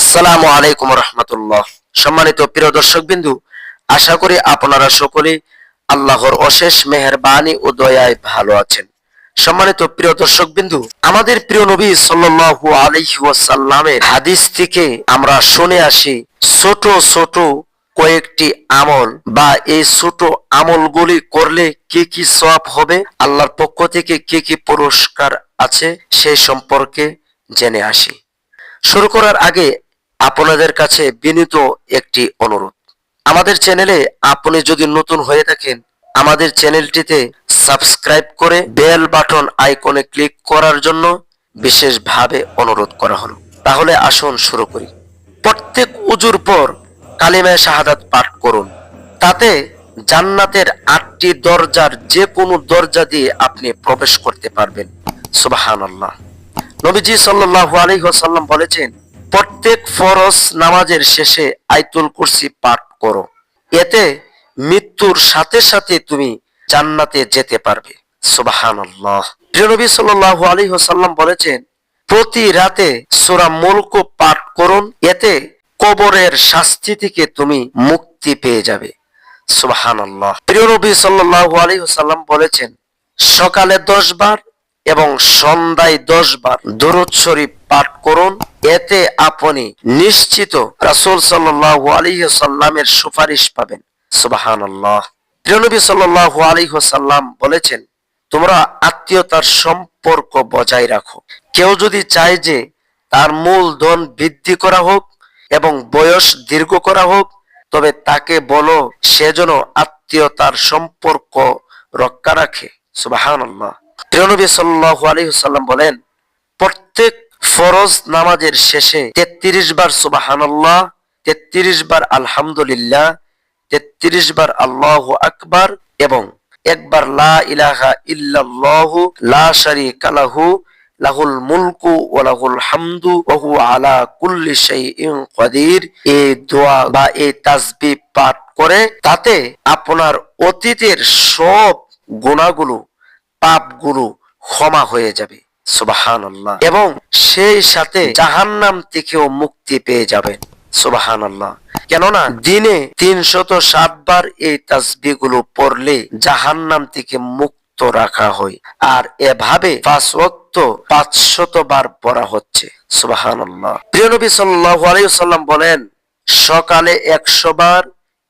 আসসালামু আলাইকুম রহমতুল্লাহ। সম্মানিত প্রিয় দর্শক বিন্দু আশা করি আপনারা সকলে আল্লাহর অশেষ মেহেরবানি ও দয়ায় ভালো আছেন। সম্মানিত প্রিয় দর্শক বিন্দু আমাদের প্রিয় নবী সাল্লাল্লাহু আলাইহি ওয়াসাল্লামের হাদিস থেকে আমরা শুনে আসি ছোট ছোট কয়েকটি আমল বা এই ছোট আমলগুলি করলে কি কি সওয়াব হবে, আল্লাহর পক্ষ থেকে কি কি পুরস্কার আছে সেই সম্পর্কে জেনে আসি। শুরু করার আগে আপনাদের কাছে বিনীত একটি অনুরোধ। আমাদের চ্যানেলে আপনি যদি নতুন হয়ে থাকেন, আমাদের চ্যানেলটিতে সাবস্ক্রাইব করে বেল বাটন আইকনে ক্লিক করার জন্য বিশেষভাবে অনুরোধ করা হলো। তাহলে আসুন শুরু করি। প্রত্যেক উজুর পর কালিমায় শাহাদাত পাঠ করুন। তাতে জান্নাতের আটটি দরজার যে কোনো দরজা দিয়ে আপনি প্রবেশ করতে পারবেন। সুবহানাল্লাহ। নবীজি সাল্লাল্লাহু আলাইহি ওয়াসাল্লাম বলেছেন প্রত্যেক ফরজ নামাজের শেষে আইতুল কুরসি পাঠ করো। এতে মৃত্যুর সাথে সাথে তুমি জান্নাতে যেতে পারবে। সুবহানাল্লাহ। প্রিয় নবী সাল্লাল্লাহু আলাইহি ওয়াসাল্লাম বলেছেন, প্রতি রাতে সূরা মুলক পাঠ করুন, এতে কবরের শাস্তি থেকে তুমি মুক্তি পেয়ে যাবে। সুবহানাল্লাহ। প্রিয় নবী সাল্লাল্লাহু আলাইহি ওয়াসাল্লাম বলেছেন, সকালে দশ বার এবং সন্ধ্যায় দশ বার দরুদ শরীফ পাঠ করুন এতে আপনি নিশ্চিত রাসূল সাল্লাল্লাহু আলাইহি সাল্লামের সুপারিশ পাবেন। সুবহানাল্লাহ। প্রিয়নবী সাল্লাল্লাহু আলাইহি সাল্লাম বলেছেন, তোমরা আত্মীয়তার সম্পর্ক বজায় রাখো। কেউ যদি চায় যে তার মূলধন বৃদ্ধি করা হোক এবং বয়স দীর্ঘ করা হোক, তবে তাকে বলো সে যেন আত্মীয়তার সম্পর্ক রক্ষা রাখে। সুবহানাল্লাহ। প্রিয়নবী সাল্লাল্লাহু আলাইহি সাল্লাম বলেন, প্রত্যেক ফরজ নামাজের শেষে তেত্রিশ বার সুবহানাল্লাহ, তেত্রিশ বার আলহামদুলিল্লাহ, তেত্রিশ বার আল্লাহ আকবার এবং একবার লা ইলাহা ইল্লাল্লাহু লা শারীকা লাহু, লাহুল মুলকু ওয়া লাহুল হামদু ওয়া আলা কুল্লি শাইইন কাদির। এই দোয়া বা এই তাসবিহ পাঠ করে তাতে আপনার অতীতের সব গুনাহগুলো পাপগুলো ক্ষমা হয়ে যাবে। সুবাহান এবং সেই সাথে জাহান্নাম থেকেও মুক্তি পেয়ে যাবেন সুবাহান আল্লাহ কেননা দিনে তিনশত বার এই তাসবি গুলো পড়লে জাহান্নাম থেকে মুক্ত রাখা হয়। আর এভাবে পাঁচ পাঁচশত বার পড়া হচ্ছে। সুবাহান প্রিয় নবী সাল্লাল্লাহু আলাইহি সাল্লাম বলেন, সকালে একশো বার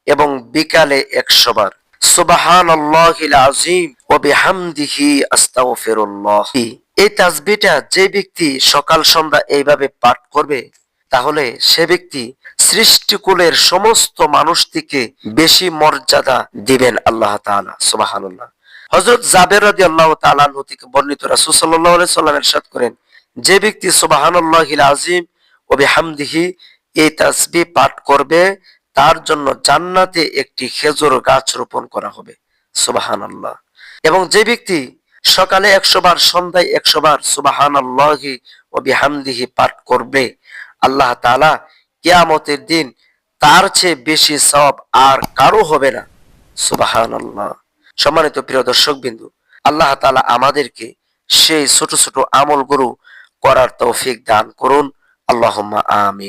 এবং বিকালে একশো বার। সুবাহান আল্লাহ আজিম ও বিহামদিহি আস্তাগফিরুল্লাহ। এই তাসবিটা যে ব্যক্তি সকাল সন্ধ্যা এইভাবে পাঠ করবে, তাহলে সে ব্যক্তি সৃষ্টিকুলের সমস্ত মানুষ থেকে বেশি মর্যাদা দিবেন আল্লাহ সুবহানাল্লাহ। হযরত জাবের রাদিয়াল্লাহু তাআলা আনহু থেকে বর্ণিত সাল্লাম ইরশাদ করেন, যে ব্যক্তি সুবহানাল্লাহিল আযীম ও বিহামদিহি এই তাসবিহ পাঠ করবে, তার জন্য জান্নাতে একটি খেজুর গাছ রোপণ করা হবে, সুবহানাল্লাহ। এবং যে ব্যক্তি সকালে একশো বার, সন্ধ্যায় একশো বার সুবাহান আল্লাহি ও বিহামদিহি পাঠ করবে। আল্লাহ তালা কেয়ামতের দিন তার চেয়ে বেশি সব আর কারও হবে না। সুবাহান আল্লাহ সম্মানিত প্রিয় দর্শক বিন্দু আল্লাহ তালা আমাদেরকে সেই ছোট ছোট আমল গুরু করার তৌফিক দান করুন। আল্লাহ আমিন।